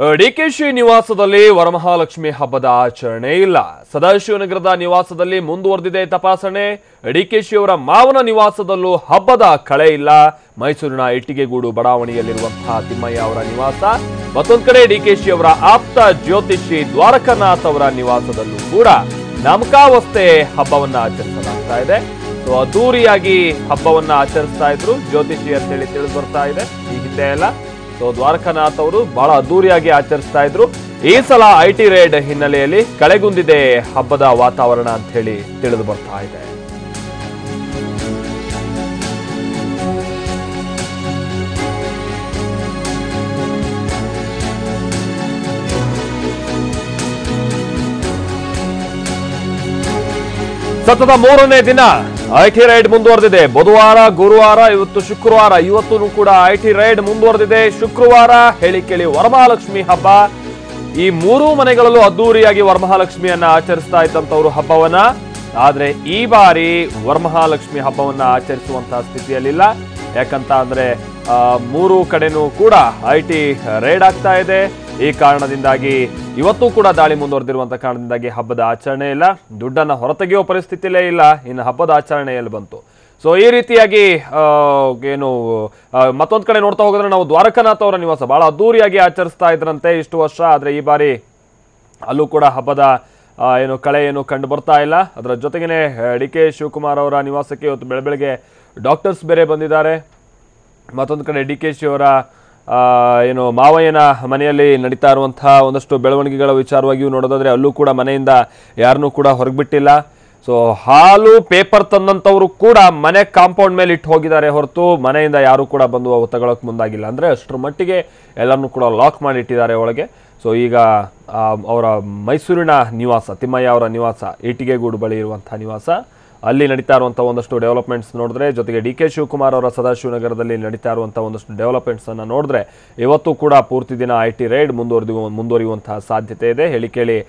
ಡಿಕೆಶಿ ನಿವಾಸದಲ್ಲಿ ವರಮಹಾಲಕ್ಷ್ಮಿ ಹಬ್ಬದ ಆಚರಣೆ ಇಲ್ಲ. ಸದಾಶಿವನಗರದ ನಿವಾಸದಲ್ಲಿ ಮುಂದುವರೆದಿದೆ ತಪಾಸಣೆ. ಡಿಕೆಶಿ ಅವರ ಮಾವನ ನಿವಾಸದಲ್ಲೂ ಹಬ್ಬದ ಕಳೆ ಇಲ್ಲ. ಮೈಸೂರಿನ ಇಟ್ಟಿಗೆಗೂಡು ಬಡಾವಣೆಯಲ್ಲಿರುವಂತಹ ತಿಮ್ಮಯ್ಯ ಅವರ ನಿವಾಸ, ಮತ್ತೊಂದು ಕಡೆ ಡಿಕೆಶಿ ಅವರ ಆಪ್ತ ಜ್ಯೋತಿಷಿ ದ್ವಾರಕನಾಥ್ ಅವರ ನಿವಾಸದಲ್ಲೂ ಕೂಡ ನಮಕಾವಸ್ಥೆ ಹಬ್ಬವನ್ನ ಆಚರಿಸಲಾಗ್ತಾ ಇದೆ. ಸೊ, ಅದ್ದೂರಿಯಾಗಿ ಹಬ್ಬವನ್ನ ಆಚರಿಸ್ತಾ ಇದ್ರು. ಜ್ಯೋತಿಷಿ ಅಂತೇಳಿ ತಿಳಿದು ಬರ್ತಾ ಇದೆ. ಹಿಂದೆ ಎಲ್ಲ ಸೊ ದ್ವಾರಕಾನಾಥ್ ಅವರು ಬಹಳ ಅದ್ದೂರಿಯಾಗಿ ಆಚರಿಸ್ತಾ ಇದ್ರು. ಈ ಸಲ ಐ ಟಿ ರೇಡ್ ಹಿನ್ನೆಲೆಯಲ್ಲಿ ಕಳೆಗುಂದಿದೆ ಹಬ್ಬದ ವಾತಾವರಣ ಅಂತ ಹೇಳಿ ತಿಳಿದು ಬರ್ತಾ ಇದೆ. ಸತತ ಮೂರನೇ ದಿನ ಐಟಿ ರೈಡ್ ಮುಂದುವರೆದಿದೆ. ಬುಧವಾರ, ಗುರುವಾರ, ಇವತ್ತು ಶುಕ್ರವಾರ ಇವತ್ತು ಕೂಡ ಐಟಿ ರೈಡ್ ಮುಂದುವರೆದಿದೆ. ಶುಕ್ರವಾರ ಹೇಳಿ ಕೇಳಿ ವರಮಹಾಲಕ್ಷ್ಮಿ ಹಬ್ಬ. ಈ ಮೂರೂ ಮನೆಗಳಲ್ಲೂ ಅದ್ದೂರಿಯಾಗಿ ವರಮಹಾಲಕ್ಷ್ಮಿಯನ್ನ ಆಚರಿಸ್ತಾ ಇದ್ದಂತವ್ರು ಹಬ್ಬವನ್ನ. ಆದ್ರೆ ಈ ಬಾರಿ ವರಮಹಾಲಕ್ಷ್ಮಿ ಹಬ್ಬವನ್ನ ಆಚರಿಸುವಂತಹ ಸ್ಥಿತಿಯಲ್ಲಿಲ್ಲ. ಯಾಕಂತ ಅಂದ್ರೆ ಮೂರು ಕಡೆನೂ ಕೂಡ ಐಟಿ ರೈಡ್ ಆಗ್ತಾ ಇದೆ. ಈ ಕಾರಣದಿಂದಾಗಿ ಇವತ್ತು ಕೂಡ ದಾಳಿ ಮುಂದುವರೆದಿರುವಂತಹ ಕಾರಣದಿಂದಾಗಿ ಹಬ್ಬದ ಆಚರಣೆ ಇಲ್ಲ. ದುಡ್ಡನ್ನ ಹೊರತೆಗೆಯುವ ಪರಿಸ್ಥಿತಿಯಲ್ಲೇ ಇಲ್ಲ. ಇನ್ನು ಹಬ್ಬದ ಆಚರಣೆಯಲ್ಲಿ ಬಂತು. ಸೊ ಈ ರೀತಿಯಾಗಿ ಏನು ಮತ್ತೊಂದು ಕಡೆ ನೋಡ್ತಾ ಹೋಗಿದ್ರೆ ನಾವು ದ್ವಾರಕನಾಥ್ ಅವರ ನಿವಾಸ. ಬಹಳ ಅದ್ದೂರಿಯಾಗಿ ಆಚರಿಸ್ತಾ ಇದ್ರಂತೆ ಇಷ್ಟು ವರ್ಷ. ಆದ್ರೆ ಈ ಬಾರಿ ಅಲ್ಲೂ ಕೂಡ ಹಬ್ಬದ ಏನು ಕಳೆ ಏನು ಕಂಡು ಬರ್ತಾ ಇಲ್ಲ. ಅದರ ಜೊತೆಗೇನೆ ಡಿ ಕೆ ಶಿವಕುಮಾರ್ ಅವರ ನಿವಾಸಕ್ಕೆ ಇವತ್ತು ಬೆಳ ಬೆಳಗ್ಗೆ ಡಾಕ್ಟರ್ಸ್ ಬೇರೆ ಬಂದಿದ್ದಾರೆ. ಮತ್ತೊಂದು ಕಡೆ ಡಿ ಕೆ ಶಿ ಅವರ ಏನು, ಮಾವಯ್ಯನ ಮನೆಯಲ್ಲಿ ನಡೀತಾ ಇರುವಂತಹ ಒಂದಷ್ಟು ಬೆಳವಣಿಗೆಗಳ ವಿಚಾರವಾಗಿಯೂ ನೋಡೋದಾದ್ರೆ ಅಲ್ಲೂ ಕೂಡ ಮನೆಯಿಂದ ಯಾರನ್ನೂ ಕೂಡ ಹೊರಗ್ಬಿಟ್ಟಿಲ್ಲ. ಸೊ ಹಾಲು ಪೇಪರ್ ತಂದಂಥವರು ಕೂಡ ಮನೆ ಕಾಂಪೌಂಡ್ ಮೇಲೆ ಇಟ್ಟು ಹೋಗಿದ್ದಾರೆ ಹೊರತು ಮನೆಯಿಂದ ಯಾರು ಕೂಡ ಬಂದು ಅವು ತಗೊಳಕ್ ಮುಂದಾಗಿಲ್ಲ. ಅಂದ್ರೆ ಅಷ್ಟರ ಮಟ್ಟಿಗೆ ಎಲ್ಲರನ್ನೂ ಕೂಡ ಲಾಕ್ ಮಾಡಿ ಇಟ್ಟಿದ್ದಾರೆ ಒಳಗೆ. ಸೊ ಈಗ ಅವರ ಮೈಸೂರಿನ ನಿವಾಸ, ತಿಮ್ಮಯ್ಯ ಅವರ ನಿವಾಸ ಇಟ್ಟಿಗೆಗೂಡು ಬಳಿ ಇರುವಂಥ ನಿವಾಸ. ಅಲ್ಲಿ ನಡೀತಾ ಇರುವಂಥ ಒಂದಷ್ಟು ಡೆವಲಪ್ಮೆಂಟ್ಸ್ ನೋಡಿದ್ರೆ, ಜೊತೆಗೆ ಡಿ ಕೆ ಶಿವಕುಮಾರ್ ಅವರ ಸದಾಶಿವನಗರದಲ್ಲಿ ನಡೀತಾ ಇರುವಂಥ ಒಂದಷ್ಟು ಡೆವಲಪ್ಮೆಂಟ್ಸ್ ಅನ್ನ ನೋಡಿದ್ರೆ, ಇವತ್ತು ಕೂಡ ಪೂರ್ತಿ ದಿನ ಐ ಟಿ ರೈಡ್ ಮುಂದುವರೆದು, ಮುಂದುವರಿಯುವಂತಹ ಸಾಧ್ಯತೆ ಇದೆ. ಹೇಳಿ ಕೇಳಿ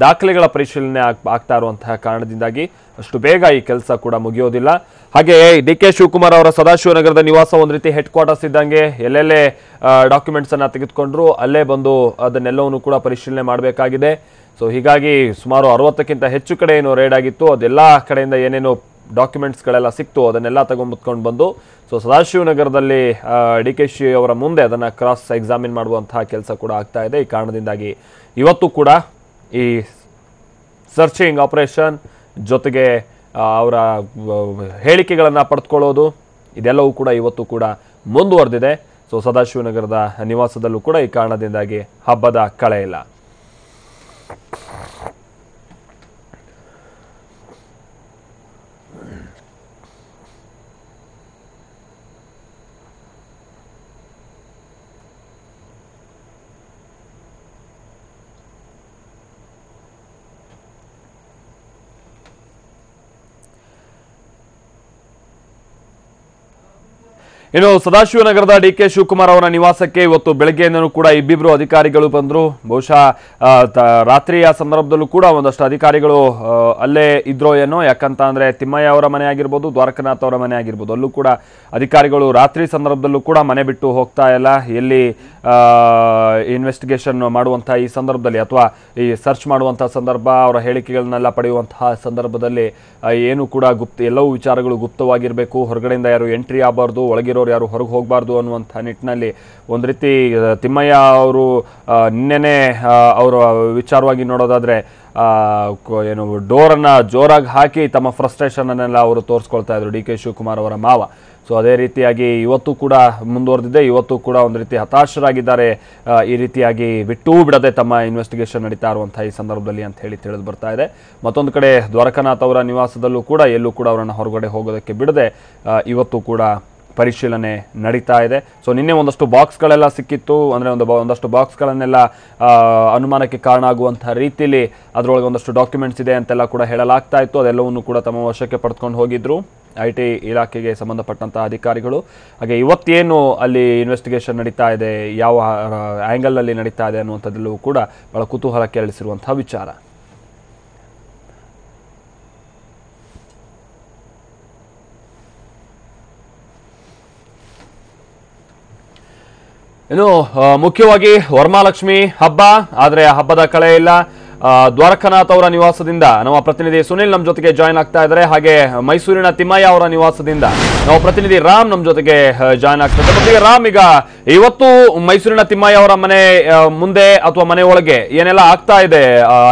ದಾಖಲೆಗಳ ಪರಿಶೀಲನೆ ಆಗ್- ಆಗ್ತಾ ಇರುವಂತಹ ಕಾರಣದಿಂದಾಗಿ ಅಷ್ಟು ಬೇಗ ಈ ಕೆಲಸ ಕೂಡ ಮುಗಿಯೋದಿಲ್ಲ. ಹಾಗೆ, ಡಿ ಕೆ ಶಿವಕುಮಾರ್ ಅವರ ಸದಾಶಿವನಗರದ ನಿವಾಸ ಒಂದು ರೀತಿ ಹೆಡ್ ಕ್ವಾರ್ಟರ್ಸ್ ಇದ್ದಂಗೆ ಎಲ್ಲೆಲ್ಲೇ ಡಾಕ್ಯುಮೆಂಟ್ಸ್ ಅನ್ನ ತೆಗೆದುಕೊಂಡ್ರು, ಅಲ್ಲೇ ಬಂದು ಅದನ್ನೆಲ್ಲವನ್ನು ಕೂಡ ಪರಿಶೀಲನೆ ಮಾಡಬೇಕಾಗಿದೆ. ಸೊ ಹೀಗಾಗಿ ಸುಮಾರು ಅರವತ್ತಕ್ಕಿಂತ ಹೆಚ್ಚು ಕಡೆ ಏನು ರೇಡ್ ಆಗಿತ್ತು. ಅದೆಲ್ಲ ಕಡೆಯಿಂದ ಏನೇನು ಡಾಕ್ಯುಮೆಂಟ್ಸ್ಗಳೆಲ್ಲ ಸಿಕ್ತು, ಅದನ್ನೆಲ್ಲ ತಗೊಂಬತ್ಕೊಂಡು ಬಂದು ಸೊ ಸದಾಶಿವನಗರದಲ್ಲಿ ಡಿ ಕೆ ಶಿ ಅವರ ಮುಂದೆ ಅದನ್ನು ಕ್ರಾಸ್ ಎಕ್ಸಾಮಿನ್ ಮಾಡುವಂತಹ ಕೆಲಸ ಕೂಡ ಆಗ್ತಾ ಇದೆ. ಈ ಕಾರಣದಿಂದಾಗಿ ಇವತ್ತು ಕೂಡ ಈ ಸರ್ಚಿಂಗ್ ಆಪರೇಷನ್ ಜೊತೆಗೆ ಅವರ ಹೇಳಿಕೆಗಳನ್ನು ಪಡೆದುಕೊಳ್ಳೋದು, ಇದೆಲ್ಲವೂ ಕೂಡ ಇವತ್ತು ಕೂಡ ಮುಂದುವರೆದಿದೆ. ಸೊ ಸದಾಶಿವನಗರದ ನಿವಾಸದಲ್ಲೂ ಕೂಡ ಈ ಕಾರಣದಿಂದಾಗಿ ಹಬ್ಬದ ಕಳೆ ಇಲ್ಲ. ಇನ್ನು ಸದಾಶಿವನಗರದ ಡಿ ಕೆ ಶಿವಕುಮಾರ್ ಅವರ ನಿವಾಸಕ್ಕೆ ಇವತ್ತು ಬೆಳಗ್ಗೆಯಿಂದಲೂ ಕೂಡ ಇಬ್ಬಿಬ್ಬರು ಅಧಿಕಾರಿಗಳು ಬಂದರು. ಬಹುಶಃ ರಾತ್ರಿಯ ಸಂದರ್ಭದಲ್ಲೂ ಕೂಡ ಒಂದಷ್ಟು ಅಧಿಕಾರಿಗಳು ಅಲ್ಲೇ ಇದ್ರೋ ಏನೋ, ಯಾಕಂತ ಅಂದರೆ ತಿಮ್ಮಯ್ಯ ಅವರ ಮನೆ ಆಗಿರ್ಬೋದು ದ್ವಾರಕನಾಥ್ ಅವರ ಮನೆ ಆಗಿರ್ಬೋದು ಅಲ್ಲೂ ಕೂಡ ಅಧಿಕಾರಿಗಳು ರಾತ್ರಿ ಸಂದರ್ಭದಲ್ಲೂ ಕೂಡ ಮನೆ ಬಿಟ್ಟು ಹೋಗ್ತಾ ಇಲ್ಲ. ಎಲ್ಲಿ ಇನ್ವೆಸ್ಟಿಗೇಷನ್ ಮಾಡುವಂಥ ಈ ಸಂದರ್ಭದಲ್ಲಿ ಅಥವಾ ಈ ಸರ್ಚ್ ಮಾಡುವಂಥ ಸಂದರ್ಭ, ಅವರ ಹೇಳಿಕೆಗಳನ್ನೆಲ್ಲ ಪಡೆಯುವಂತಹ ಸಂದರ್ಭದಲ್ಲಿ ಏನು ಕೂಡ ಗುಪ್ತ, ಎಲ್ಲವೂ ವಿಚಾರಗಳು ಗುಪ್ತವಾಗಿರಬೇಕು. ಹೊರಗಡೆಯಿಂದ ಯಾರು ಎಂಟ್ರಿ ಆಗಬಾರ್ದು ಒಳಗಿರೋರು ಯಾರು ಹೊರಗೆ ಹೋಗಬಾರ್ದು ಅನ್ನುವಂಥ ನಿಟ್ಟಿನಲ್ಲಿ ಒಂದು ರೀತಿ ತಿಮ್ಮಯ್ಯ ಅವರು ನಿನ್ನೆ ನಿನ್ನೆನೇ ಅವರ ವಿಚಾರವಾಗಿ ನೋಡೋದಾದರೆ ಏನು, ಡೋರನ್ನು ಜೋರಾಗಿ ಹಾಕಿ ತಮ್ಮ ಫ್ರಸ್ಟ್ರೇಷನನ್ನೆಲ್ಲ ಅವರು ತೋರಿಸ್ಕೊಳ್ತಾ ಇದ್ರು ಡಿ ಕೆ ಶಿವಕುಮಾರ್ ಅವರ ಮಾವ. ಸೊ ಅದೇ ರೀತಿಯಾಗಿ ಇವತ್ತು ಕೂಡ ಮುಂದುವರೆದಿದೆ, ಇವತ್ತು ಕೂಡ ಒಂದು ರೀತಿ ಹತಾಶರಾಗಿದ್ದಾರೆ ಈ ರೀತಿಯಾಗಿ ಬಿಟ್ಟೂ ಬಿಡದೆ ತಮ್ಮ ಇನ್ವೆಸ್ಟಿಗೇಷನ್ ನಡೀತಾ ಇರುವಂಥ ಈ ಸಂದರ್ಭದಲ್ಲಿ ಅಂತ ಹೇಳಿ ತಿಳಿದು ಬರ್ತಾ ಇದೆ. ಮತ್ತೊಂದು ಕಡೆ ದ್ವಾರಕನಾಥ್ ಅವರ ನಿವಾಸದಲ್ಲೂ ಕೂಡ ಎಲ್ಲೂ ಕೂಡ ಅವರನ್ನು ಹೊರಗಡೆ ಹೋಗೋದಕ್ಕೆ ಬಿಡದೆ ಇವತ್ತು ಕೂಡ ಪರಿಶೀಲನೆ ನಡೀತಾ ಇದೆ. ಸೊ ನಿನ್ನೆ ಒಂದಷ್ಟು ಬಾಕ್ಸ್ಗಳೆಲ್ಲ ಸಿಕ್ಕಿತ್ತು. ಅಂದರೆ ಒಂದು ಒಂದಷ್ಟು ಬಾಕ್ಸ್ಗಳನ್ನೆಲ್ಲ ಅನುಮಾನಕ್ಕೆ ಕಾರಣ ಆಗುವಂಥ ರೀತಿಯಲ್ಲಿ ಅದರೊಳಗೆ ಒಂದಷ್ಟು ಡಾಕ್ಯುಮೆಂಟ್ಸ್ ಇದೆ ಅಂತೆಲ್ಲ ಕೂಡ ಹೇಳಲಾಗ್ತಾ ಇತ್ತು. ಅದೆಲ್ಲವನ್ನು ಕೂಡ ತಮ್ಮ ವಶಕ್ಕೆ ಪಡೆದುಕೊಂಡು ಹೋಗಿದ್ರು ಐ ಟಿ ಇಲಾಖೆಗೆ ಸಂಬಂಧಪಟ್ಟಂತಹ ಅಧಿಕಾರಿಗಳು. ಹಾಗೆ ಇವತ್ತೇನು ಅಲ್ಲಿ ಇನ್ವೆಸ್ಟಿಗೇಷನ್ ನಡೀತಾ ಇದೆ, ಯಾವ ಆ್ಯಂಗಲ್ನಲ್ಲಿ ನಡೀತಾ ಇದೆ ಅನ್ನುವಂಥದ್ದೆಲ್ಲವೂ ಕೂಡ ಬಹಳ ಕುತೂಹಲ ಕೆರಳಿಸಿರುವಂತಹ ವಿಚಾರ. ಇನ್ನು ಮುಖ್ಯವಾಗಿ ವರ್ಮಾಲಕ್ಷ್ಮಿ ಹಬ್ಬ, ಆದರೆ ಆ ಹಬ್ಬದ ಕಳೆ ಇಲ್ಲ. ದ್ವಾರಕನಾಥ್ ಅವರ ನಿವಾಸದಿಂದ ನಮ್ಮ ಪ್ರತಿನಿಧಿ ಸುನಿಲ್ ನಮ್ಮ ಜೊತೆಗೆ ಜಾಯ್ನ್ ಆಗ್ತಾ ಇದ್ದಾರೆ. ಹಾಗೆ ಮೈಸೂರಿನ ತಿಮ್ಮಯ್ಯ ಅವರ ನಿವಾಸದಿಂದ ನಮ್ಮ ಪ್ರತಿನಿಧಿ ರಾಮ್ ನಮ್ಮ ಜೊತೆಗೆ ಜಾಯ್ನ್ ಆಗ್ತಾ ಇದ್ದಾರೆ. ಜೊತೆಗೆ ರಾಮ್, ಈಗ ಇವತ್ತು ಮೈಸೂರಿನ ತಿಮ್ಮಯ್ಯ ಅವರ ಮನೆ ಮುಂದೆ ಅಥವಾ ಮನೆ ಒಳಗೆ ಏನೆಲ್ಲ ಆಗ್ತಾ ಇದೆ?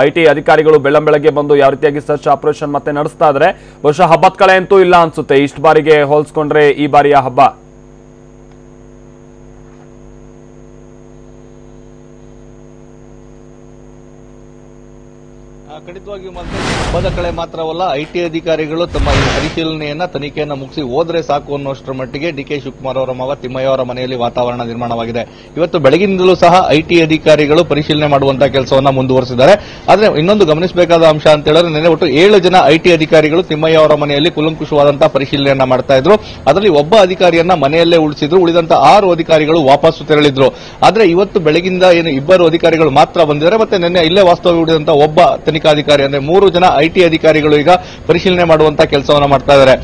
ಐ ಟಿ ಅಧಿಕಾರಿಗಳು ಬೆಳ್ಳಂ ಬೆಳಗ್ಗೆ ಬಂದು ಯಾವ ರೀತಿಯಾಗಿ ಸರ್ಚ್ ಆಪರೇಷನ್ ಮತ್ತೆ ನಡೆಸ್ತಾ ಇದ್ದಾರೆ? ಬಹುಶಃ ಹಬ್ಬದ ಕಳೆ ಅಂತೂ ಇಲ್ಲ ಅನ್ಸುತ್ತೆ. ಇಷ್ಟು ಬಾರಿಗೆ ಹೋಲಿಸ್ಕೊಂಡ್ರೆ ಈ ಬಾರಿಯ ಹಬ್ಬ. ಖಂಡಿತವಾಗಿಯೂ ಮತ್ತೆ ಹಬ್ಬದ ಕಳೆ ಮಾತ್ರವಲ್ಲ ಐಟಿ ಅಧಿಕಾರಿಗಳು ತಮ್ಮ ಈ ಪರಿಶೀಲನೆಯನ್ನ ತನಿಖೆಯನ್ನ ಮುಗಿಸಿ ಹೋದ್ರೆ ಸಾಕು ಅನ್ನೋಷ್ಟರ ಮಟ್ಟಿಗೆ ಡಿ ಕೆ ಶಿವಕುಮಾರ್ ಅವರ ಮಗ ತಿಮ್ಮಯ್ಯ ಅವರ ಮನೆಯಲ್ಲಿ ವಾತಾವರಣ ನಿರ್ಮಾಣವಾಗಿದೆ. ಇವತ್ತು ಬೆಳಗಿನಿಂದಲೂ ಸಹ ಐಟಿ ಅಧಿಕಾರಿಗಳು ಪರಿಶೀಲನೆ ಮಾಡುವಂತಹ ಕೆಲಸವನ್ನ ಮುಂದುವರೆಸಿದ್ದಾರೆ. ಆದ್ರೆ ಇನ್ನೊಂದು ಗಮನಿಸಬೇಕಾದ ಅಂಶ ಅಂತ ಹೇಳಿದ್ರೆ ನಿನ್ನೆ ಒಟ್ಟು ಏಳು ಜನ ಐಟಿ ಅಧಿಕಾರಿಗಳು ತಿಮ್ಮಯ್ಯ ಅವರ ಮನೆಯಲ್ಲಿ ಕುಲಂಕುಷವಾದಂತಹ ಪರಿಶೀಲನೆಯನ್ನ ಮಾಡ್ತಾ ಇದ್ರು. ಅದರಲ್ಲಿ ಒಬ್ಬ ಅಧಿಕಾರಿಯನ್ನ ಮನೆಯಲ್ಲೇ ಉಳಿಸಿದ್ರು, ಉಳಿದಂತ ಆರು ಅಧಿಕಾರಿಗಳು ವಾಪಸ್ಸು ತೆರಳಿದ್ರು. ಆದ್ರೆ ಇವತ್ತು ಬೆಳಗಿಂದ ಏನು ಇಬ್ಬರು ಅಧಿಕಾರಿಗಳು ಮಾತ್ರ ಬಂದಿದ್ದಾರೆ, ಮತ್ತೆ ನಿನ್ನೆ ಇಲ್ಲೇ ವಾಸ್ತವ್ಯ ಉಳಿದಂತ ಒಬ್ಬ ತನಿಖಾಧಿಕಾರಿ ಅಂದ್ರೆ ಮೂರು ಜನ ಐಟಿ ಅಧಿಕಾರಿಗಳು ಈಗ ಪರಿಶೀಲನೆ ಮಾಡುವಂತ ಕೆಲಸವನ್ನ ಮಾಡ್ತಾ ಇದ್ದಾರೆ.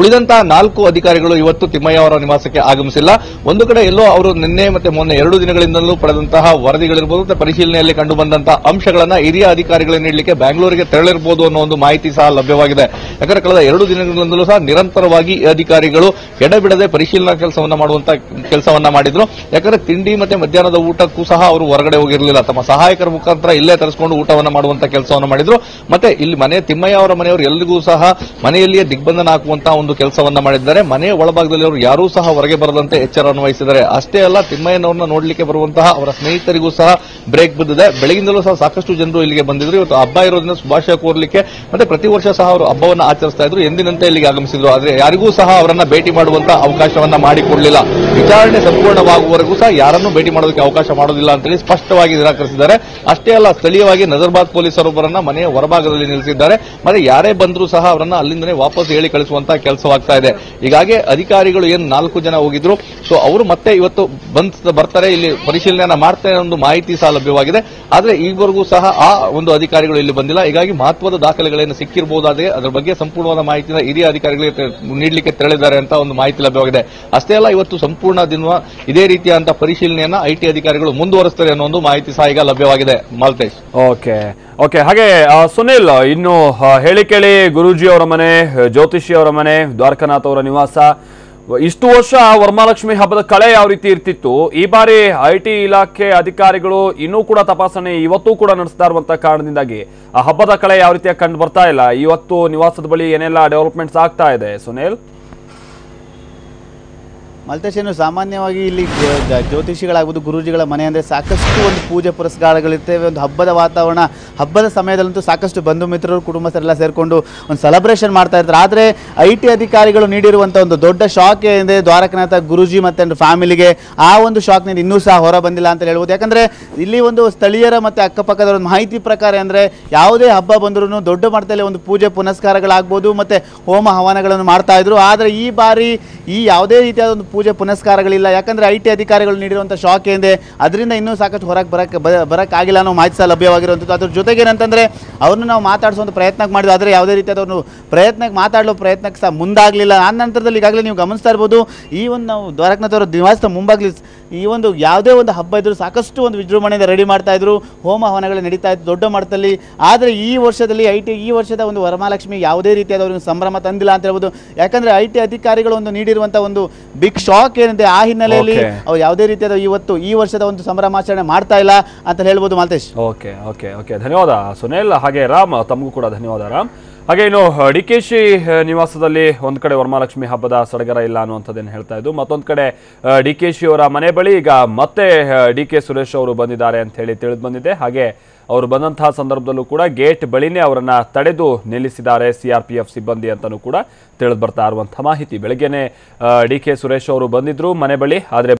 ಉಳಿದಂತಹ ನಾಲ್ಕು ಅಧಿಕಾರಿಗಳು ಇವತ್ತು ತಿಮ್ಮಯ್ಯ ಅವರ ನಿವಾಸಕ್ಕೆ ಆಗಮಿಸಿಲ್ಲ. ಒಂದು ಕಡೆ ಎಲ್ಲೋ ಅವರು ನಿನ್ನೆ ಮತ್ತೆ ಮೊನ್ನೆ ಎರಡು ದಿನಗಳಿಂದಲೂ ಪಡೆದಂತಹ ವರದಿಗಳಿರ್ಬೋದು, ಮತ್ತೆ ಪರಿಶೀಲನೆಯಲ್ಲಿ ಕಂಡು ಬಂದಂತಹ ಅಂಶಗಳನ್ನ ಹಿರಿಯ ಅಧಿಕಾರಿಗಳಿಗೆ ನೀಡಲಿಕ್ಕೆ ಬೆಂಗಳೂರಿಗೆ ತೆರಳಿರಬಹುದು ಅನ್ನೋ ಒಂದು ಮಾಹಿತಿ ಸಹ ಲಭ್ಯವಾಗಿದೆ. ಯಾಕಂದ್ರೆ ಕಳೆದ ಎರಡು ದಿನಗಳಿಂದಲೂ ಸಹ ನಿರಂತರವಾಗಿ ಈ ಅಧಿಕಾರಿಗಳು ಎಡಬಿಡದೆ ಪರಿಶೀಲನಾ ಕೆಲಸವನ್ನ ಮಾಡುವಂತ ಕೆಲಸವನ್ನ ಮಾಡಿದ್ರು. ಯಾಕಂದ್ರೆ ತಿಂಡಿ ಮತ್ತೆ ಮಧ್ಯಾಹ್ನದ ಊಟಕ್ಕೂ ಸಹ ಅವರು ಹೊರಗಡೆ ಹೋಗಿರಲಿಲ್ಲ. ತಮ್ಮ ಸಹಾಯಕರ ಮುಖಾಂತರ ಇಲ್ಲೇ ತರಿಸಿಕೊಂಡು ಊಟವನ್ನು ಮಾಡುವಂತ ಕೆಲಸವನ್ನು ಮಾಡಿದ್ರು. ಮತ್ತೆ ಇಲ್ಲಿ ಮನೆ ತಿಮ್ಮಯ್ಯ ಅವರ ಮನೆಯವರು ಎಲ್ಲರಿಗೂ ಸಹ ಮನೆಯಲ್ಲಿಯೇ ದಿಗ್ಬಂಧನ ಹಾಕುವಂತಹ ಒಂದು ಕೆಲಸವನ್ನ ಮಾಡಿದ್ದಾರೆ. ಮನೆಯ ಒಳಭಾಗದಲ್ಲಿ ಅವರು ಯಾರೂ ಸಹ ಹೊರಗೆ ಬರದಂತೆ ಎಚ್ಚರ ಅನ್ವಯಿಸಿದ್ದಾರೆ. ಅಷ್ಟೇ ಅಲ್ಲ, ತಿಮ್ಮಯ್ಯನವರನ್ನ ನೋಡಲಿಕ್ಕೆ ಬರುವಂತಹ ಅವರ ಸ್ನೇಹಿತರಿಗೂ ಸಹ ಬ್ರೇಕ್ ಬಿದ್ದಿದೆ. ಬೆಳಗಿಂದಲೂ ಸಹ ಸಾಕಷ್ಟು ಜನರು ಇಲ್ಲಿಗೆ ಬಂದಿದ್ರು. ಇವತ್ತು ಹಬ್ಬ ಇರೋದ್ರಿಂದ ಶುಭಾಶಯ ಕೋರ್ಲಿಕ್ಕೆ ಮತ್ತೆ ಪ್ರತಿ ವರ್ಷ ಸಹ ಅವರು ಹಬ್ಬವನ್ನು ಆಚರಿಸ್ತಾ ಇದ್ರು. ಎಂದಿನಂತೆ ಇಲ್ಲಿಗೆ ಆಗಮಿಸಿದ್ರು. ಆದರೆ ಯಾರಿಗೂ ಸಹ ಅವರನ್ನ ಭೇಟಿ ಮಾಡುವಂತಹ ಅವಕಾಶವನ್ನ ಮಾಡಿಕೊಡ್ಲಿಲ್ಲ. ವಿಚಾರಣೆ ಸಂಪೂರ್ಣವಾಗುವವರೆಗೂ ಸಹ ಯಾರನ್ನೂ ಭೇಟಿ ಮಾಡೋದಕ್ಕೆ ಅವಕಾಶ ಮಾಡೋದಿಲ್ಲ ಅಂತೇಳಿ ಸ್ಪಷ್ಟವಾಗಿ ನಿರಾಕರಿಸಿದ್ದಾರೆ. ಅಷ್ಟೇ ಅಲ್ಲ, ಸ್ಥಳೀಯವಾಗಿ ನಜರ್ಬಾದ್ ಪೊಲೀಸರೊಬ್ಬರನ್ನ ಮನೆಯ ಹೊರಭಾಗದಲ್ಲಿ ನಿಲ್ಲಿಸಿದ್ದಾರೆ. ಮತ್ತೆ ಯಾರೇ ಬಂದರೂ ಸಹ ಅವರನ್ನ ಅಲ್ಲಿಂದನೇ ವಾಪಸ್ ಹೇಳಿ ಕಳಿಸುವಂತ ಕೆಲಸವಾಗ್ತಾ ಇದೆ ಹೀಗಾಗಿ ಅಧಿಕಾರಿಗಳು ಏನು ನಾಲ್ಕು ಜನ ಹೋಗಿದ್ರು ಸೊ ಅವರು ಮತ್ತೆ ಇವತ್ತು ಬಂದ್ ಬರ್ತಾರೆ, ಇಲ್ಲಿ ಪರಿಶೀಲನೆಯನ್ನ ಮಾಡ್ತಾರೆ ಒಂದು ಮಾಹಿತಿ ಸಹ ಲಭ್ಯವಾಗಿದೆ. ಆದ್ರೆ ಈವರೆಗೂ ಸಹ ಆ ಒಂದು ಅಧಿಕಾರಿಗಳು ಇಲ್ಲಿ ಬಂದಿಲ್ಲ. ಹೀಗಾಗಿ ಮಹತ್ವದ ದಾಖಲೆಗಳೇನು ಸಿಕ್ಕಿರಬಹುದಾದ್ರೆ ಅದರ ಬಗ್ಗೆ ಸಂಪೂರ್ಣವಾದ ಮಾಹಿತಿನ ಹಿರಿಯ ಅಧಿಕಾರಿಗಳಿಗೆ ನೀಡಲಿಕ್ಕೆ ತೆರಳಿದ್ದಾರೆ ಅಂತ ಒಂದು ಮಾಹಿತಿ ಲಭ್ಯವಾಗಿದೆ. ಅಷ್ಟೇ ಅಲ್ಲ, ಇವತ್ತು ಸಂಪೂರ್ಣ ದಿನ ಇದೇ ರೀತಿಯಾದಂತಹ ಪರಿಶೀಲನೆಯನ್ನ ಐಟಿ ಅಧಿಕಾರಿಗಳು ಮುಂದುವರಿಸ್ತಾರೆ ಅನ್ನೋ ಒಂದು ಮಾಹಿತಿ ಸಹ ಈಗ ಲಭ್ಯವಾಗಿದೆ. ಮಾಲ್ತೇಶ್. ಓಕೆ. ಓಕೆ ಹಾಗೆ ಸುನಿಲ್, ಇನ್ನು ಹೇಳಿ ಕೇಳಿ ಗುರೂಜಿ ಅವರ ಮನೆ, ಜ್ಯೋತಿಷಿ ಅವರ ಮನೆ, ದ್ವಾರಕನಾಥ್ ಅವರ ನಿವಾಸ. ಇಷ್ಟು ವರ್ಷ ವರಮಹಾಲಕ್ಷ್ಮಿ ಹಬ್ಬದ ಕಳೆ ಯಾವ ರೀತಿ ಇರ್ತಿತ್ತು? ಈ ಬಾರಿ ಐ ಟಿ ಇಲಾಖೆ ಅಧಿಕಾರಿಗಳು ಇನ್ನೂ ಕೂಡ ತಪಾಸಣೆ ಇವತ್ತು ಕೂಡ ನಡೆಸ್ತಾ ಇರುವಂತಹ ಕಾರಣದಿಂದಾಗಿ ಆ ಹಬ್ಬದ ಕಳೆ ಯಾವ ರೀತಿಯಾಗಿ ಕಂಡು ಬರ್ತಾ ಇಲ್ಲ? ಇವತ್ತು ನಿವಾಸದ ಬಳಿ ಏನೆಲ್ಲ ಡೆವಲಪ್ಮೆಂಟ್ಸ್ ಆಗ್ತಾ ಇದೆ? ಸುನಿಲ್? ಮಲ್ತೇಶನು ಸಾಮಾನ್ಯವಾಗಿ ಇಲ್ಲಿ ಜ್ಯೋತಿಷಿಗಳಾಗ್ಬೋದು, ಗುರೂಜಿಗಳ ಮನೆ ಅಂದರೆ ಸಾಕಷ್ಟು ಒಂದು ಪೂಜೆ ಪುರಸ್ಕಾರಗಳಿರ್ತೇವೆ, ಒಂದು ಹಬ್ಬದ ವಾತಾವರಣ. ಹಬ್ಬದ ಸಮಯದಲ್ಲಂತೂ ಸಾಕಷ್ಟು ಬಂಧು ಮಿತ್ರರು, ಕುಟುಂಬಸ್ಥರೆಲ್ಲ ಸೇರಿಕೊಂಡು ಒಂದು ಸೆಲೆಬ್ರೇಷನ್ ಮಾಡ್ತಾ ಇರ್ತಾರೆ. ಆದರೆ ಐ ಟಿ ಅಧಿಕಾರಿಗಳು ನೀಡಿರುವಂಥ ಒಂದು ದೊಡ್ಡ ಶಾಕ್ ಏನಿದೆ ದ್ವಾರಕನಾಥ ಗುರೂಜಿ ಮತ್ತು ಫ್ಯಾಮಿಲಿಗೆ ಆ ಒಂದು ಶಾಕ್ನಿಂದ ಇನ್ನೂ ಸಹ ಹೊರ ಬಂದಿಲ್ಲ ಅಂತ ಹೇಳ್ಬೋದು. ಯಾಕಂದರೆ ಇಲ್ಲಿ ಒಂದು ಸ್ಥಳೀಯರ ಮತ್ತು ಅಕ್ಕಪಕ್ಕದ ಒಂದು ಮಾಹಿತಿ ಪ್ರಕಾರ ಅಂದರೆ ಯಾವುದೇ ಹಬ್ಬ ಬಂದರೂ ದೊಡ್ಡ ಮಟ್ಟದಲ್ಲಿ ಒಂದು ಪೂಜೆ ಪುನಸ್ಕಾರಗಳಾಗ್ಬೋದು, ಮತ್ತು ಹೋಮ ಹವನಗಳನ್ನು ಮಾಡ್ತಾ ಇದ್ರು. ಆದರೆ ಈ ಬಾರಿ ಈ ಯಾವುದೇ ರೀತಿಯಾದ ಒಂದು ಪೂಜೆ ಪುನಸ್ಕಾರಗಳಿಲ್ಲ. ಯಾಕಂದರೆ ಐ ಟಿ ಅಧಿಕಾರಿಗಳು ನೀಡಿರುವಂಥ ಶಾಕ್ ಏನಿದೆ, ಅದರಿಂದ ಇನ್ನೂ ಸಾಕಷ್ಟು ಹೊರಗೆ ಬರಕ್ಕೆ ಬರಕ್ಕಾಗಿಲ್ಲ ಅನ್ನೋ ಮಾಹಿತಿ ಸಹ ಲಭ್ಯವಾಗಿರುವಂಥದ್ದು ಅದ್ರ ಜೊತೆಗೆ ಏನಂತಂದರೆ, ಅವ್ರನ್ನ ನಾವು ಮಾತಾಡಿಸುವಂಥ ಪ್ರಯತ್ನ ಮಾಡಿದ್ವಿ ಆದರೆ ಯಾವುದೇ ರೀತಿಯಾದ ಒಂದು ಪ್ರಯತ್ನಕ್ಕೆ ಮಾತಾಡಲು ಪ್ರಯತ್ನಕ್ಕೆ ಸಹ ಮುಂದಾಗಲಿಲ್ಲ. ಆ ನಂತರದಲ್ಲಿ ಈಗಾಗಲೇ ನೀವು ಗಮನಿಸ್ತಾ ಇರ್ಬೋದು, ಈ ಒಂದು ನಾವು ದ್ವಾರಕನಾಥ್ ಅವರ ನಿವಾಸದ ಮುಂಭಾಗಲಿ ಈ ಒಂದು ಯಾವುದೇ ಒಂದು ಹಬ್ಬ ಇದ್ದರೂ ಸಾಕಷ್ಟು ಒಂದು ವಿಜೃಂಭಣೆಯಿಂದ ರೆಡಿ ಮಾಡ್ತಾ ಇದ್ರು. ಹೋಮ ಹವನಗಳು ನಡೀತಾ ಇತ್ತು ದೊಡ್ಡ ಮಟ್ಟದಲ್ಲಿ. ಆದರೆ ಈ ವರ್ಷದಲ್ಲಿ ಐ ಟಿ ಈ ವರ್ಷದ ಒಂದು ವರಮಹಾಲಕ್ಷ್ಮಿ ಯಾವುದೇ ರೀತಿಯಾದ ಒಂದು ಸಂಭ್ರಮ ತಂದಿಲ್ಲ ಅಂತ ಹೇಳ್ಬೋದು. ಯಾಕಂದ್ರೆ ಐ ಟಿ ಅಧಿಕಾರಿಗಳು ಒಂದು ನೀಡಿರುವಂಥ ಒಂದು ಬಿಗ್ ಶಾಕ್ ಏನಿದೆ ಆ ಹಿನ್ನೆಲೆಯಲ್ಲಿ. ಅವ್ರು ಯಾವುದೇ ರೀತಿಯಾದ ಇವತ್ತು ಈ ವರ್ಷದ ಒಂದು ಸಂಭ್ರಮಾಚರಣೆ ಮಾಡ್ತಾ ಇಲ್ಲ ಅಂತ ಹೇಳ್ಬೋದು ಮಾಲ್ತೇಶ್. ಓಕೆ ಓಕೆ ಓಕೆ ಧನ್ಯವಾದ ಸುನಿಲ್ ಹಾಗೆ ರಾಮ್ ತಮಗೂ ಕೂಡ ಧನ್ಯವಾದ ರಾಮ್. ಹಾಗೆ ಇನ್ನು ಡಿ ನಿವಾಸದಲ್ಲಿ ಒಂದು ಕಡೆ ವರಮಹಾಲಕ್ಷ್ಮಿ ಹಬ್ಬದ ಸಡಗರ ಇಲ್ಲ ಅನ್ನುವಂಥದ್ದೇನು ಹೇಳ್ತಾ ಇದ್ದು, ಮತ್ತೊಂದು ಕಡೆ ಡಿ ಕೆ ಅವರ ಮನೆ ಬಳಿ ಈಗ ಮತ್ತೆ ಡಿ ಕೆ ಸುರೇಶ್ ಅವರು ಬಂದಿದ್ದಾರೆ ಅಂತ ಹೇಳಿ ತಿಳಿದು ಬಂದಿದೆ. ಹಾಗೆ ಅವರು ಬಂದಂತಹ ಸಂದರ್ಭದಲ್ಲೂ ಕೂಡ ಗೇಟ್ ಬಳಿನೇ ಅವರನ್ನ ತಡೆದು ನಿಲ್ಲಿಸಿದ್ದಾರೆ ಸಿ ಆರ್ ಪಿ ಎಫ್ ಸಿಬ್ಬಂದಿ ಅಂತಲೂ ಕೂಡ ತಿಳಿದು ಬರ್ತಾ ಇರುವಂಥ ಮಾಹಿತಿ. ಬೆಳಗ್ಗೆನೆ ಡಿ ಕೆ ಸುರೇಶ್ ಅವರು ಬಂದಿದ್ರು ಮನೆ ಬಳಿ, ಆದ್ರೆ